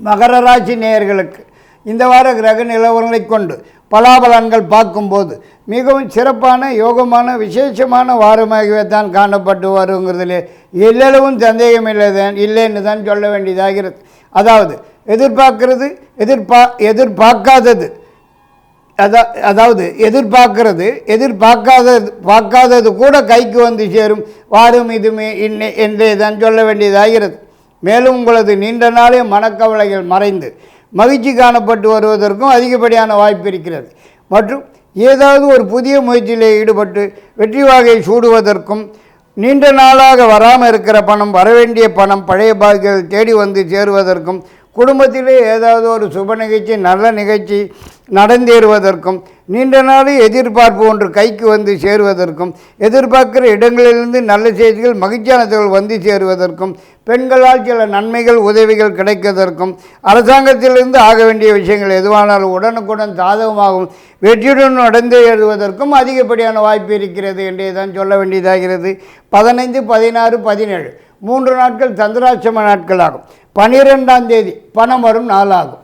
மகர ராசி நேயர்களுக்கு இந்த வார கிரக நிலவரங்களை கொண்டு பலாபலன்கள் பார்க்கும்போது மிகவும் சிறப்பான யோகமான விசேஷமான வாரமாகவே தான் காணப்பட்டு வருங்கிறதுல எல்லளவும் சந்தேகம் இல்லை தான் இல்லைன்னு தான் சொல்ல வேண்டியதாகிறது அதாவது எதிர்பார்க்கிறது எதிர்பா எதிர்பார்க்காதது. அதா அதாவது எதிர்பார்க்கறது எதிர்பார்க்காதது பார்க்காதது கூட கைக்கு வந்து சேரும். வாரும் இதுமே இன்னே என்றே தான் சொல்ல வேண்டியதாகிறது மேலும் உங்களது நீண்ட நாளே மனக்கவலைகள் மறைந்து மகிழ்ச்சி காணப்பட்டு வருவதற்கும் அதிகப்படியான வாய்ப்பு இருக்கிறது. மற்றும் ஏதாவது ஒரு புதிய முயற்சியில் ஈடுபட்டு வெற்றி வாகை சூடுவதற்கும் நீண்ட நாளாக வராமல் இருக்கிற பணம் வரவேண்டிய பணம் பழைய பாக்கிகள் தேடி வந்து சேருவதற்கும் குடும்பத்திலே ஏதாவது ஒரு சுப நிகழ்ச்சி நல்ல நிகழ்ச்சி நடந்தேறுவதற்கும் நீண்ட நாள் எதிர்பார்ப்பு ஒன்று கைக்கு வந்து சேருவதற்கும் எதிர்பார்க்கிற இடங்களிலிருந்து நல்ல செய்திகள் மகிழ்ச்சியான தகவல் வந்து சேருவதற்கும் பெண்களால் சில நன்மைகள் உதவிகள் கிடைப்பதற்கும் அரசாங்கத்திலிருந்து ஆக வேண்டிய விஷயங்கள் எதுவானாலும் உடனுக்குடன் சாதகமாகவும் வெற்றியுடன் நடந்து எழுதுவதற்கும் அதிகப்படியான வாய்ப்பு இருக்கிறது என்றே தான் சொல்ல வேண்டியதாகிறது. பதினைந்து பதினாறு பதினேழு மூன்று நாட்கள் சந்திராட்சம நாட்களாகும். பனிரெண்டாம் தேதி பணம் வரும் நாளாகும்.